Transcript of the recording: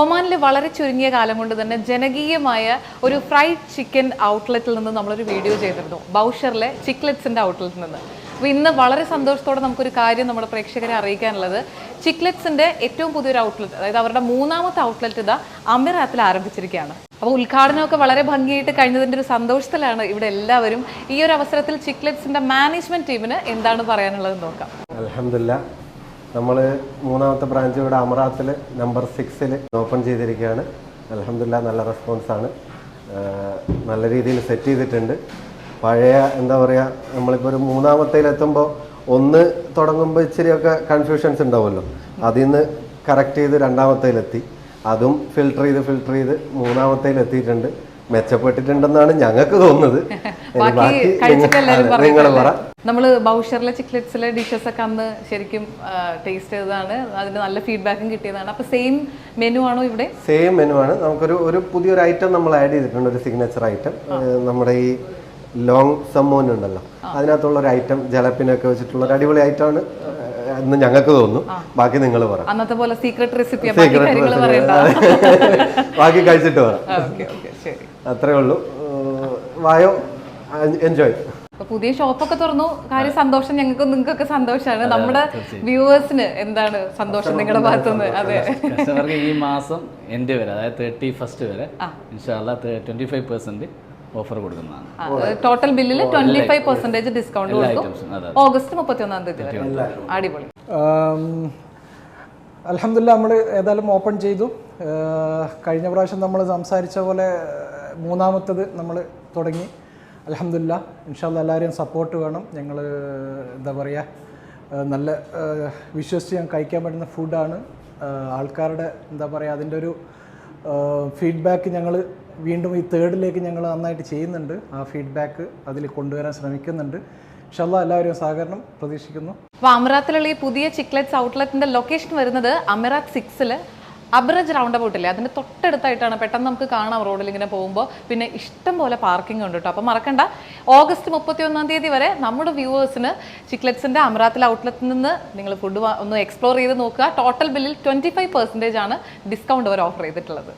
ഒമാനിൽ വളരെ ചുരുങ്ങിയ കാലം കൊണ്ട് തന്നെ ജനകീയമായ ഒരു ഫ്രൈഡ് ചിക്കൻ ഔട്ട്ലെറ്റിൽ നിന്ന് നമ്മളൊരു വീഡിയോ ചെയ്തിരുന്നു. ബൗഷറിലെ ചിക്ലെറ്റ്സിന്റെ ഔട്ട്ലെറ്റിൽ നിന്ന്. അപ്പോൾ ഇന്ന് വളരെ സന്തോഷത്തോടെ നമുക്കൊരു കാര്യം നമ്മുടെ പ്രേക്ഷകരെ അറിയിക്കാനുള്ളത്. ചിക്ലെറ്റ്സിന്റെ ഏറ്റവും പുതിയൊരു ഔട്ട്ലെറ്റ് അതായത് അവരുടെ മൂന്നാമത്തെ ഔട്ട്ലെറ്റ് ഇതാ അമിറാത്തിൽ ആരംഭിച്ചിരിക്കുകയാണ്. അപ്പോൾ ഉദ്ഘാടനമൊക്കെ വളരെ ഭംഗിയായിട്ട് കഴിഞ്ഞതിന്റെ ഒരു സന്തോഷത്തിലാണ് ഇവിടെ എല്ലാവരും ഈ ഒരു അവസരത്തിൽ ചിക്ലെറ്റ്സിന്റെ മാനേജ്മെന്റ് ടീമിന് എന്താണ് പറയാനുള്ളതെന്ന് നോക്കാം. അലഹമില്ല നമ്മൾ മൂന്നാമത്തെ ബ്രാഞ്ച് ഇവിടെ അമറാത്തിൽ നമ്പർ സിക്സിൽ ഓപ്പൺ ചെയ്തിരിക്കുകയാണ്. അലഹമില്ല നല്ല റെസ്പോൺസാണ് നല്ല രീതിയിൽ സെറ്റ് ചെയ്തിട്ടുണ്ട്. പഴയ എന്താ പറയുക നമ്മളിപ്പോൾ ഒരു മൂന്നാമത്തേലെത്തുമ്പോൾ ഒന്ന് തുടങ്ങുമ്പോൾ ഇച്ചിരിയൊക്കെ കൺഫ്യൂഷൻസ് ഉണ്ടാവുമല്ലോ. അതിൽ നിന്ന് കറക്റ്റ് ചെയ്ത് രണ്ടാമത്തേലെത്തി അതും ഫിൽട്ടർ ചെയ്ത് ഫിൽട്ടർ ചെയ്ത് മൂന്നാമത്തേലെത്തിയിട്ടുണ്ട് മെച്ചപ്പെട്ടിട്ടുണ്ടെന്നാണ് ഞങ്ങൾക്ക് തോന്നുന്നത്. ബാക്കി നിങ്ങൾ പറ. നമ്മൾ ബൗഷറിലെ ചിക്ലെറ്റ്സിലെ ഡിഷസ് ഒക്കെ അന്ന് ശരിക്കും ടേസ്റ്റ് ചെയ്തതാണ്. അതിന് നല്ല ഫീഡ്ബാക്കും കിട്ടിയതാണ്. അപ്പൊ സെയിം മെനു ആണോ ഇവിടെ? സെയിം മെനു ആണ്. നമുക്കൊരു ഒരു പുതിയൊരു ഐറ്റം നമ്മൾ ആഡ് ചെയ്തിട്ടുണ്ട് ഒരു സിഗ്നേച്ചർ ഐറ്റം നമ്മുടെ ഈ ലോങ് സമ്മോൻ ഉണ്ടല്ലോ. അതിനകത്തുള്ള ഒരു ഐറ്റം ജലപ്പിനൊക്കെ വെച്ചിട്ടുള്ള ഒരു അടിപൊളി ഐറ്റം ആണ്. എന്ന് ഞങ്ങൾക്ക് തോന്നുന്നു. ബാക്കി നിങ്ങൾ പറ. അന്നത്തെ പോലെ സീക്രട്ട് റെസിപ്പി ബാക്കി കഴിച്ചിട്ട് പറ. അത്രേ ഉള്ളൂ. വായോ എൻജോയ് പുതിയ ഷോപ്പൊക്കെ തുറന്നു. കാര്യം സന്തോഷം ഞങ്ങൾക്ക് നിങ്ങൾക്കൊക്കെ സന്തോഷമാണ് നമ്മുടെ വ്യൂവേഴ്സിന് എന്താണ് സന്തോഷം നിങ്ങളുടെ ഭാഗത്തുനിന്ന് അതെ. കസ്റ്റമർക്ക് ഈ മാസം എന്റെ വരെ അതായത് തേർട്ടി ഫസ്റ്റ് വരെ ഇൻഷാല്ല ട്വന്റി ഫൈവ് പെർസെന്റ് ഓഫർ കൊടുക്കുന്നതാണ്. ടോട്ടൽ ബില്ലിൽ ട്വന്റി ഫൈവ് പെർസെന്റേജ് ഡിസ്കൗണ്ട് കൊടുക്കും. ഓഗസ്റ്റ് മുപ്പത്തി ഒന്നാം തീയതി വരെ. അടിപൊളി. അലഹമില്ല നമ്മൾ ഏതായാലും ഓപ്പൺ ചെയ്തു. കഴിഞ്ഞ പ്രാവശ്യം നമ്മൾ സംസാരിച്ച പോലെ മൂന്നാമത്തത് നമ്മൾ തുടങ്ങി. അലഹമില്ല ഇൻഷാല്ല എല്ലാവരെയും സപ്പോർട്ട് വേണം. ഞങ്ങൾ എന്താ പറയുക നല്ല വിശ്വസിച്ച് ഞാൻ കഴിക്കാൻ പറ്റുന്ന ഫുഡാണ് ആൾക്കാരുടെ എന്താ പറയുക അതിന്റെ ഒരു ഫീഡ്ബാക്ക് ഞങ്ങൾ വീണ്ടും ഈ തേർഡിലേക്ക് ഞങ്ങൾ നന്നായിട്ട് ചെയ്യുന്നുണ്ട്. ആ ഫീഡ്ബാക്ക് അതിൽ കൊണ്ടുവരാൻ ശ്രമിക്കുന്നുണ്ട്. ഇൻഷാല്ല എല്ലാവരും സഹകരണം പ്രതീക്ഷിക്കുന്നു. അപ്പോൾ അമറാത്തിലുള്ള ഈ പുതിയ ചിക്ലെറ്റ്സ് ഔട്ട്ലെറ്റിന്റെ ലൊക്കേഷൻ വരുന്നത് അമറാത്ത് സിക്സിൽ അബ്രജ് റൗണ്ട് അബൌട്ട് ഇല്ലേ? അതിന്റെ തൊട്ടടുത്തായിട്ടാണ് പെട്ടെന്ന് നമുക്ക് കാണാം റോഡിൽ ഇങ്ങനെ പോകുമ്പോൾ പിന്നെ ഇഷ്ടം പോലെ പാർക്കിംഗ് ഉണ്ട് കേട്ടോ. അപ്പോൾ മറക്കണ്ട. ഓഗസ്റ്റ് മുപ്പത്തി ഒന്നാം തീയതി വരെ നമ്മുടെ വ്യൂവേഴ്സിന് ചിക്ലെറ്റ്സിന്റെ അമരാത്തിൽ ഔട്ട്ലെറ്റിൽ നിന്ന് നിങ്ങൾ ഫുഡ് ഒന്ന് എക്സ്പ്ലോർ ചെയ്ത് നോക്കുക. ടോട്ടൽ ബില്ലിൽ ട്വന്റി ഫൈവ് പെർസെന്റേജ് ആണ് ഡിസ്കൗണ്ട് അവർ ഓഫർ ചെയ്തിട്ടുള്ളത്.